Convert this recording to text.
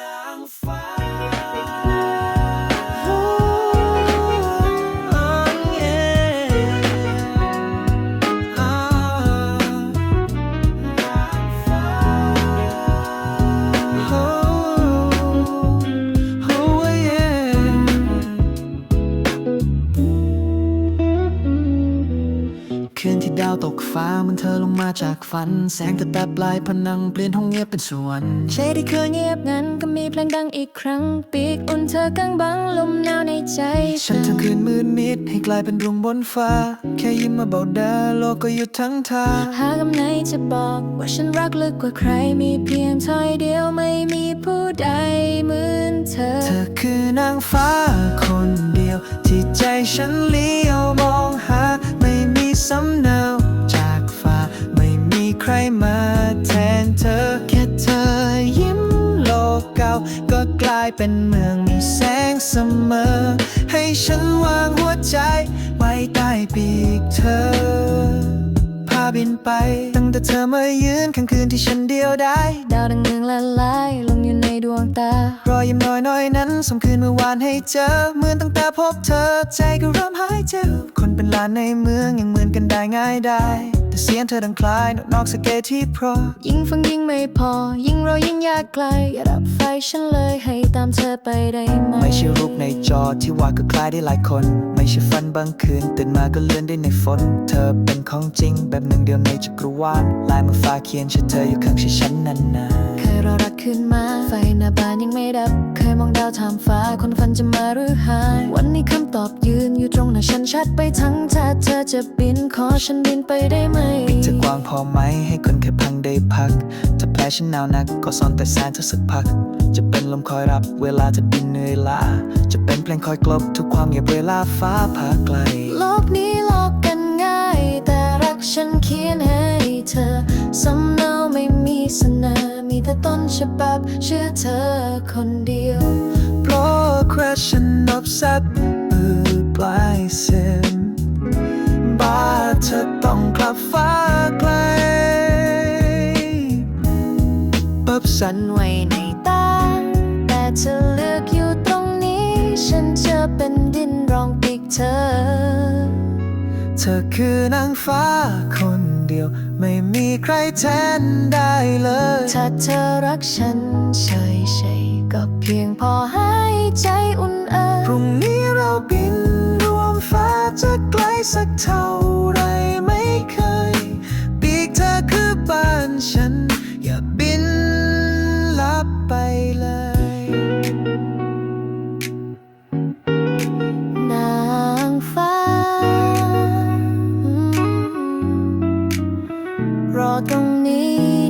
นาง กฟ้าเหมันเธอลงมาจากฝัน แสงแต่แต่ปลายผนังเปลี่ยนห้องเงียบเป็นสวนใช่ที่เคยเงียบงันก็มีเพลงดังอีกครั้ง ปีกอุ่นเธอกางบังลมหนาวในใจ ฉันทั้งคืนมืดมิดให้กลายเป็นดวงบนฟ้า แค่ยิ้มมาเบาดาโลกก็หยุดทั้งทางหากำไหนจะบอกว่าฉันรักลึกกว่าใครมีเพียงถ้อยเดียวไม่มีผู้ใดเหมือนเธอ เธอคือนางฟ้าคนเดียว ที่ใจฉันเลี้ยวมองหา ก็กลายเป็นเมืองมีแสงเสมอ ให้ฉันวางหัวใจ ไว้ใต้ปีกเธอ พาบินไป ตั้งแต่เธอมายืนข้างคืนที่ฉันเดียวได้ ดาวดังเนืองละลายลงอยู่ในดวงตา รอยยิ้มน้อยน้อยๆนั้นสมคืนเมื่อวานให้เจอเหมือนตั้งแต่พบเธอใจก็เริ่มหายเจ็บคนเป็นล้านในเมืองยังเหมือนกันได้ง่ายได้ แต่เสียงเธอดังคล้ายนกนอกสเกตที่เพราะยิ่งฟังยิ่งไม่พอ ยิ่งรอยิ่งอยากไกล อย่าดับไฟฉันเลยให้ตามเธอไปได้ไหม ไม่ใช่รูปในจอที่วาดก็คล้ายได้หลายคน ไม่ใช่ฝันบางคืนตื่นมาก็เลื่อนได้ในฝน เธอเป็นของจริงแบบหนึ่งเดียวในจักรวาลลายมือฟ้าเขียนชื่อเธออยู่ข้างชื่อฉันนานๆ เคยรอรักขึ้นมา ไฟหน้าบ้านยังไม่ดับ เคยมองดาวทามฟ้าคนฝันจะมาหรือหาย วันนี้คำตอบยืนอยู่ตรงหน้าฉันชัดไปทั้งถ้าเธอจะบินขอฉันบินไปได้ไหมจะกว้างพอไหมให้คนแค่พังได้พัก ถ้าแพ้ฉันหนาวนักก็ซ่อนแต่แสนเธอสักพัก จะเป็นลมคอยรับเวลาเธอดินเหนื่อยล้าจะเป็นเพลงคอยกลบทุกความเงียบเวลาฟ้าผ่าไกล โลกนี้หลอกกันง่าย แต่รักฉันเขียนให้เธอสำ ต่ต้นฉบับเชื่อเธอคนเดียว Progression of set มือปลายเส้นบ้าเธอต้องกลับฟ้าไกลปับฉันไว้ เธอคือนางฟ้าคนเดียว ไม่มีใครแทนได้เลย ถ้าเธอรักฉันเฉยๆก็เพียงพอให้ใจอุ่นเอิพรุ่งนี้ 若懂你